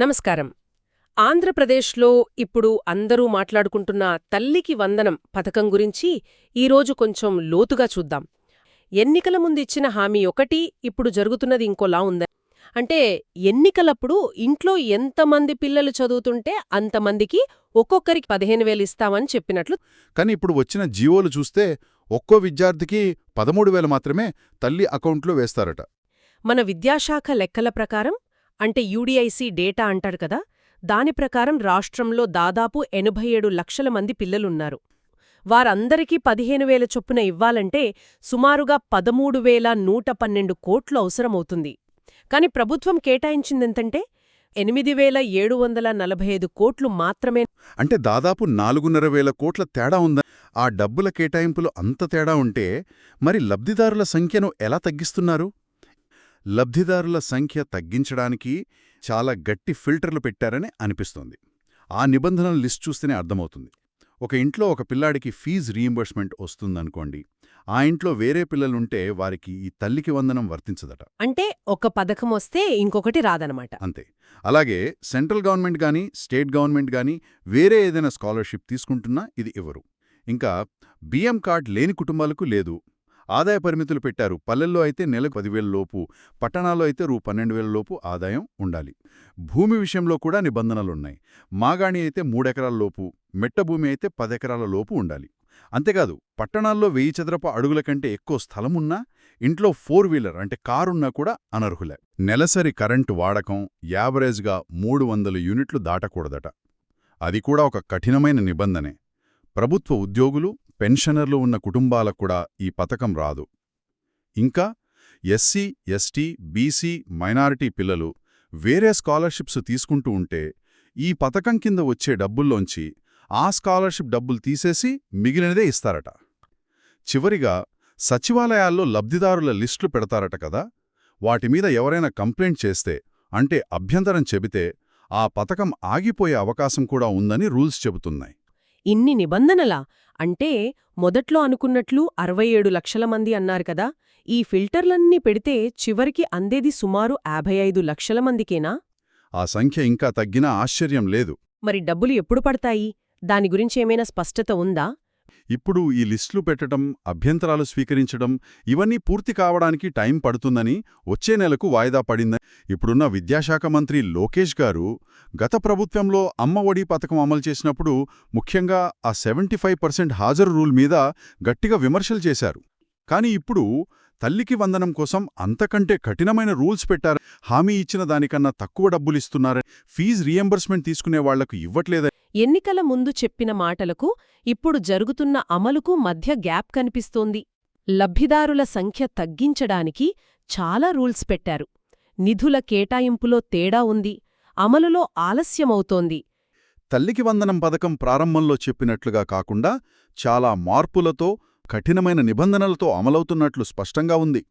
నమస్కారం. ఆంధ్రప్రదేశ్లో ఇప్పుడు అందరూ మాట్లాడుకుంటున్న తల్లికి వందనం పథకం గురించి ఈరోజు కొంచెం లోతుగా చూద్దాం. ఎన్నికల ముందిచ్చిన హామీ ఒకటి ఇప్పుడు జరుగుతున్నది ఇంకోలా ఉందని అంటే ఎన్నికలప్పుడు ఇంట్లో ఎంతమంది పిల్లలు చదువుతుంటే అంతమందికి ఒక్కొక్కరికి పదిహేను వేలు ఇస్తామని చెప్పినట్లు. కానీ ఇప్పుడు వచ్చిన జీవోలు చూస్తే ఒక్కో విద్యార్థికి పదమూడు వేలు మాత్రమే తల్లి అకౌంట్లో వేస్తారట. మన విద్యాశాఖ లెక్కల ప్రకారం అంటే యూడిఐసి డేటా అంటారు కదా దాని ప్రకారం రాష్ట్రంలో దాదాపు ఎనభై ఏడు లక్షల మంది పిల్లలున్నారు. వారందరికీ పదిహేను వేల చొప్పున ఇవ్వాలంటే సుమారుగా పదమూడు వేల నూట పన్నెండు కోట్లు అవసరమవుతుంది. కాని ప్రభుత్వం కేటాయించిందెంతంటే? ఎనిమిది వేల ఏడు వందల నలభై ఐదు కోట్లు మాత్రమే. అంటే దాదాపు నాలుగున్నర వేల కోట్ల తేడా ఉందా? ఆ డబ్బుల కేటాయింపులు అంత తేడా ఉంటే మరి లబ్ధిదారుల సంఖ్యను ఎలా తగ్గిస్తున్నారు? లబ్ధిదారుల సంఖ్య తగ్గించడానికి చాలా గట్టి ఫిల్టర్లు పెట్టారని అనిపిస్తోంది. ఆ నిబంధనల లిస్ట్ చూస్తేనే అర్థమవుతుంది. ఒక ఇంట్లో ఒక పిల్లాడికి ఫీజు రీయింబర్స్మెంట్ వస్తుందనుకోండి ఆ ఇంట్లో వేరే పిల్లలుంటే వారికి ఈ తల్లికి వందనం వర్తించదట. అంటే ఒక పథకం వస్తే ఇంకొకటి రాదనమాట. అంతే. అలాగే సెంట్రల్ గవర్నమెంట్ గాని స్టేట్ గవర్నమెంట్ గాని వేరే ఏదైనా స్కాలర్షిప్ తీసుకుంటున్నా ఇది ఇవ్వరు ఇంకా బిఎం కార్డ్ లేని కుటుంబాలకు లేదు. ఆదాయ పరిమితులు పెట్టారు. పల్లెల్లో అయితే నెలకు పదివేల లోపు పట్టణాల్లో అయితే రూ. పన్నెండు వేల లోపు ఆదాయం ఉండాలి. భూమి విషయంలో కూడా నిబంధనలున్నాయి. మాగాణి అయితే మూడెకరాల లోపు అయితే పదెకరాల లోపు ఉండాలి. అంతేకాదు పట్టణాల్లో వెయ్యి చదరపు అడుగుల కంటే ఎక్కువ స్థలమున్నా ఇంట్లో ఫోర్ వీలర్ అంటే కారున్నా కూడా అనర్హులే. నెలసరి కరెంటు వాడకం యావరేజ్గా మూడు వందల యూనిట్లు దాటకూడదట. అది కూడా ఒక కఠినమైన నిబంధనే. ప్రభుత్వ ఉద్యోగులు పెన్షనర్లు ఉన్న కుటుంబాలకు కూడా ఈ పథకం రాదు. ఇంకా ఎస్సీ ఎస్టీ బీసీ మైనారిటీ పిల్లలు వేరే స్కాలర్షిప్స్ తీసుకుంటూ ఉంటే ఈ పథకం కింద వచ్చే డబ్బుల్లోంచి ఆ స్కాలర్షిప్ డబ్బులు తీసేసి మిగిలినదే ఇస్తారట. చివరిగా సచివాలయాల్లో లబ్ధిదారుల లిస్టులు పెడతారట కదా! వాటిమీద ఎవరైనా కంప్లైంట్ చేస్తే అంటే అభ్యంతరం చెబితే ఆ పథకం ఆగిపోయే అవకాశం కూడా ఉందని రూల్స్ చెబుతున్నాయి. ఇన్ని నిబంధనలా? అంటే మొదట్లో అనుకున్నట్లు అరవై ఏడు లక్షల మంది అన్నారు కదా ఈ ఫిల్టర్లన్నీ పెడితే చివరికి అందేది సుమారు యాభై ఐదు లక్షల మందికేనా? ఆ సంఖ్య ఇంకా తగ్గినా ఆశ్చర్యం లేదు. మరి డబ్బులు ఎప్పుడు పడతాయి? దాని గురించేమైనా స్పష్టత ఉందా? ఇప్పుడు ఈ లిస్టులు పెట్టడం అభ్యంతరాలు స్వీకరించడం ఇవన్నీ పూర్తి కావడానికి టైం పడుతుందని వచ్చే నెలకు వాయిదా పడిందని ఇప్పుడున్న విద్యాశాఖ మంత్రి లోకేష్ గారు గత ప్రభుత్వంలో అమ్మఒడి పథకం అమలు చేసినప్పుడు ముఖ్యంగా ఆ సెవెంటీ హాజరు రూల్ మీద గట్టిగా విమర్శలు చేశారు. కానీ ఇప్పుడు తల్లికి వందనం కోసం అంతకంటే కఠినమైన రూల్స్ పెట్టారు. హామీ ఇచ్చిన దానికన్నా తక్కువ డబ్బులిస్తున్నారని ఫీజు రీఎంబర్స్మెంట్ తీసుకునే వాళ్ళకు ఇవ్వట్లేదని ఎన్నికల ముందు చెప్పిన మాటలకు ఇప్పుడు జరుగుతున్న అమలుకు మధ్య గ్యాప్ కనిపిస్తోంది. లబ్ధిదారుల సంఖ్య తగ్గించడానికి చాలా రూల్స్ పెట్టారు. నిధుల కేటాయింపులో తేడా ఉంది అమలులో ఆలస్యమవుతోంది. తల్లికి వందనం పథకం ప్రారంభంలో చెప్పినట్లుగా కాకుండా చాలా మార్పులతో కఠినమైన నిబంధనలతో అమలవుతున్నట్లు స్పష్టంగా ఉంది.